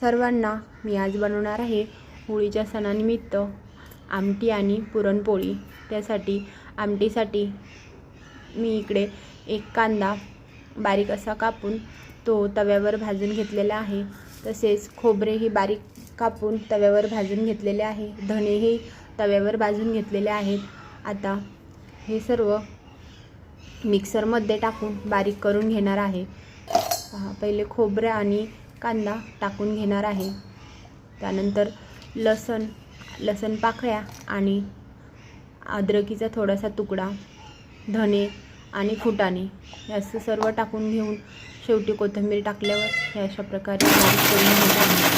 सर्वांना मी आज बनवणार आहे होळीच्या सणानिमित्त आमटी आणि पुरणपोळी. त्यासाठी आमटीसाठी मी इकडे एक कांदा बारीक असा कापून तो तव्यावर भाजून घेतलेला आहे. तसेच खोबरेही बारीक कापून तव्यावर भाजून घेतलेले आहे. धनेही तव्यावर भाजून घेतलेले आहेत. आता हे सर्व मिक्सरमध्ये टाकून बारीक करून घेणार आहे. पहिले खोबरं आणि कांदा टाकून घेणार आहे. त्यानंतर लसण लसण पाकळ्या आणि अद्रकीचा थोडासा तुकडा धने आणि फुटाणे. असं सर्व टाकून घेऊन शेवटी कोथिंबीर टाकल्यावर हे अशा प्रकारे बारीक करून घेत आहे.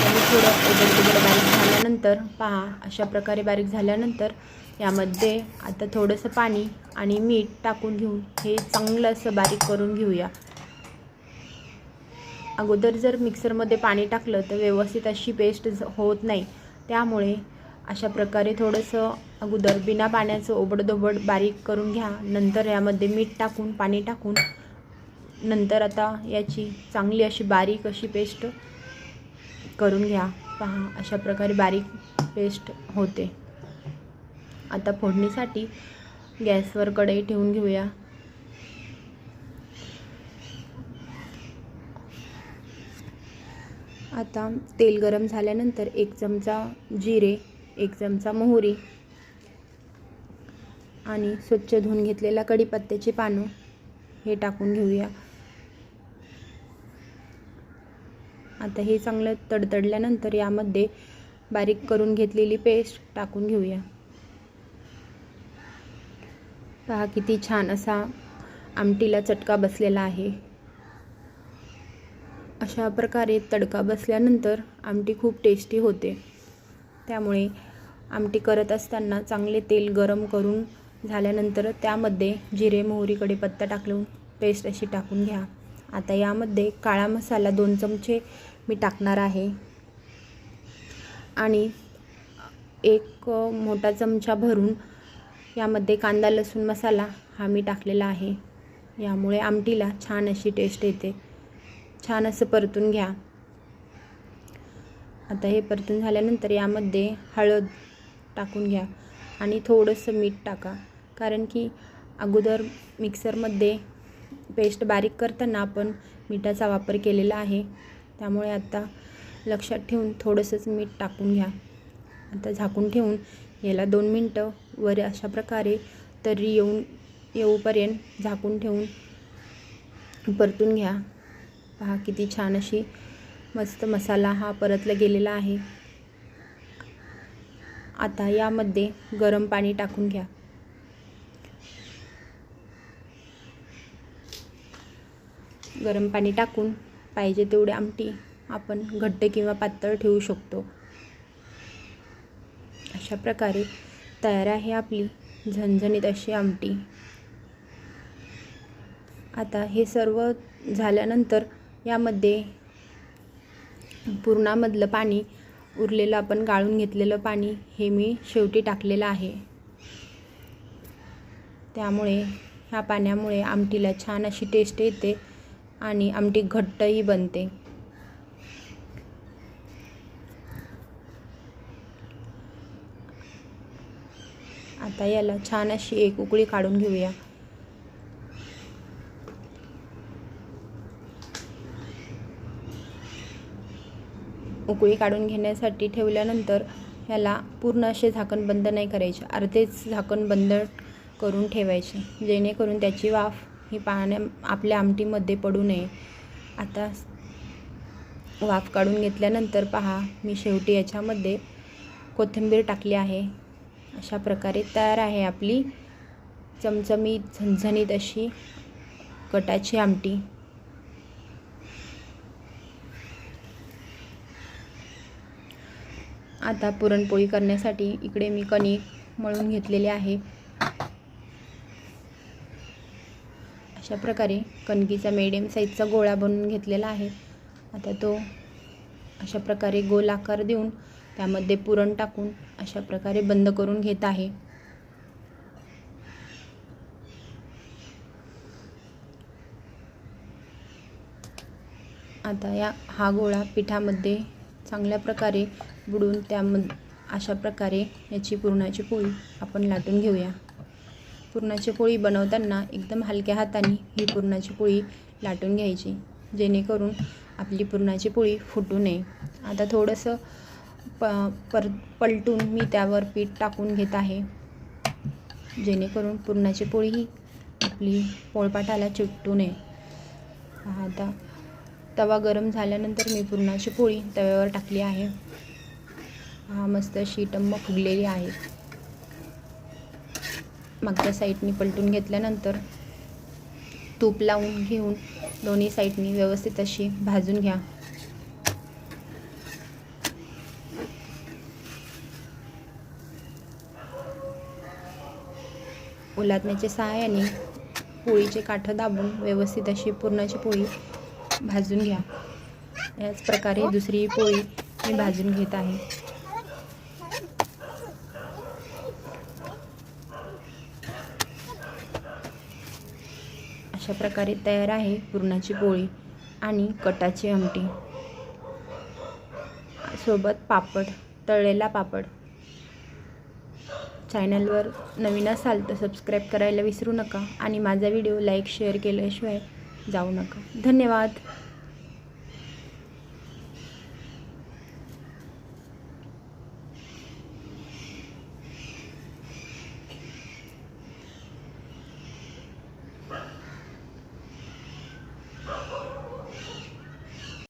आणि थोडं उघड बारीक झाल्यानंतर पहा अशा प्रकारे बारीक झाल्यानंतर यामध्ये आता थोडंसं पाणी आणि मीठ टाकून घेऊन हे चांगलं असं बारीक करून घेऊया. अगोदर जर मिक्सरमध्ये पाणी टाकलं तर व्यवस्थित अशी पेस्ट होत नाही. त्यामुळे अशा प्रकारे थोडंसं अगोदर बिना पाण्याचं ओबडधोबड बारीक करून घ्या. नंतर यामध्ये मीठ टाकून पाणी टाकून. नंतर आता याची चांगली अशी बारीक अशी पेस्ट करून घ्या. पहा अशा प्रकारे बारीक पेस्ट होते. आता फोडणीसाठी गॅसवर कढई ठेवून घेऊया. आता तेल गरम झाल्यानंतर एक चमचा जिरे एक चमचा मोहरी आणि स्वच्छ धुवून घेतलेल्या कढीपत्त्याची पानं हे टाकून घेऊया. आता हे चांगलं तडतडल्यानंतर यामध्ये बारीक करून घेतलेली पेस्ट टाकून घेऊया. पहा किती छान असा आमटीला चटका बसलेला आहे. अशा प्रकारे तडका बसल्यानंतर आमटी खूप टेस्टी होते. त्यामुळे आमटी करत असताना चांगले तेल गरम करून झाल्यानंतर त्यामध्ये जिरे मोहरीकडे पत्ता टाकून पेस्ट अशी टाकून घ्या. आता यामध्ये काळा मसाला दोन चमचे मी टाकणार आहे. आणि एक मोठा चमचा भरून यामध्ये कांदा लसूण मसाला हा मी टाकलेला आहे. यामुळे आमटीला छान अशी टेस्ट येते. छान असं परतून घ्या. आता हे परतून झाल्यानंतर यामध्ये हळद टाकून घ्या आणि थोडंसं मीठ टाका. कारण की अगोदर मिक्सरमध्ये पेस्ट बारीक करताना आपण मिठाचा वापर केलेला आहे. त्यामुळे आता लक्षात ठेवून थोडंसंच मीठ टाकून घ्या. आता झाकून ठेवून याला दोन मिनटं वर अशा प्रकारे तरी येऊन येऊपर्यंत झाकून ठेवून परतून घ्या. पहा किती छान अशी मस्त मसाला हा परतला गेलेला आहे. आता यामध्ये गरम पाणी टाकून घ्या. गरम पाणी टाकून पाहिजे तेवढी आमटी आपण घट्ट किंवा पातळ ठेवू शकतो. अशा प्रकारे तयार आहे आपली झणझणीत अशी आमटी. आता हे सर्व झाल्यानंतर यामध्ये पुरणामधलं पाणी उरलेलं आपण गाळून घेतलेलं पाणी हे मी शेवटी टाकलेलं आहे. त्यामुळे ह्या पाण्यामुळे आमटीला छान अशी टेस्ट येते आणि आमटी घट्टही बनते. आता याला छान अशी एक उकळी काढून घेऊया. उकळी काढून घेण्यासाठी ठेवल्यानंतर ह्याला पूर्ण असे झाकण बंद नाही करायचे. अर्धेच झाकण बंद करून ठेवायचे. जेणेकरून त्याची वाफ ही पाण्या आपल्या आमटीमध्ये पडू नये. आता वाफ काढून घेतल्यानंतर पहा मी शेवटी याच्यामध्ये कोथिंबीर टाकली आहे. अशा प्रकारे तयार आहे आपली चमचमीत झणझणीत अशी कटाची आमटी. आता पुरणपोळी करण्यासाठी इकडे मी कणिक मळून घेतलेले आहे. अशा प्रकारे कणकीचा मिडियम साईजचा गोळा बनवून घेतलेला आहे. आता तो अशा प्रकारे गोल आकार देऊन त्यामध्ये पुरण टाकून अशा प्रकारे बंद करून घेत आहे. आता या हा गोळा पिठामध्ये चांगल्या प्रकारे बुडून त्याम अशा प्रकारे याची पुरणाची पोळी आपण लाटून घेऊया. पुरणाची पोळी बनवताना एकदम हलक्या हाताने ही पुरणाची पोळी लाटून घ्यायची. जेणेकरून आपली पुरणाची पोळी फुटू नये. आता थोडंसं प पर पलटून मी त्यावर पीठ टाकून घेत आहे. जेणेकरून पुरणाची पोळी ही आपली पोळपाटाला चिकटू नये. आता तवा गरम झाल्यानंतर मी पुरणाची पोळी तव्यावर टाकली आहे. हा मस्त अशी टम्म फुगलेली आहे. मागच्या साईडनी पलटून घेतल्यानंतर तूप लावून घेऊन दोन्ही साईडनी व्यवस्थित अशी भाजून घ्या. ओलादण्याच्या सहाय्याने पोळीचे काठं दाबून व्यवस्थित अशी पुरणाची पोळी भाजून घ्या. याच प्रकारे दुसरी पोळी मी भाजून घेत आहे. अशा प्रकारे तयार आहे पुरणाची पोळी आणि कटाची आमटी. सोबत पापड तळलेला पापड. चॅनलवर नवीन असाल तर सबस्क्राईब करायला विसरू नका आणि माझा व्हिडिओ लाईक शेअर केल्याशिवाय जाऊ नका. धन्यवाद.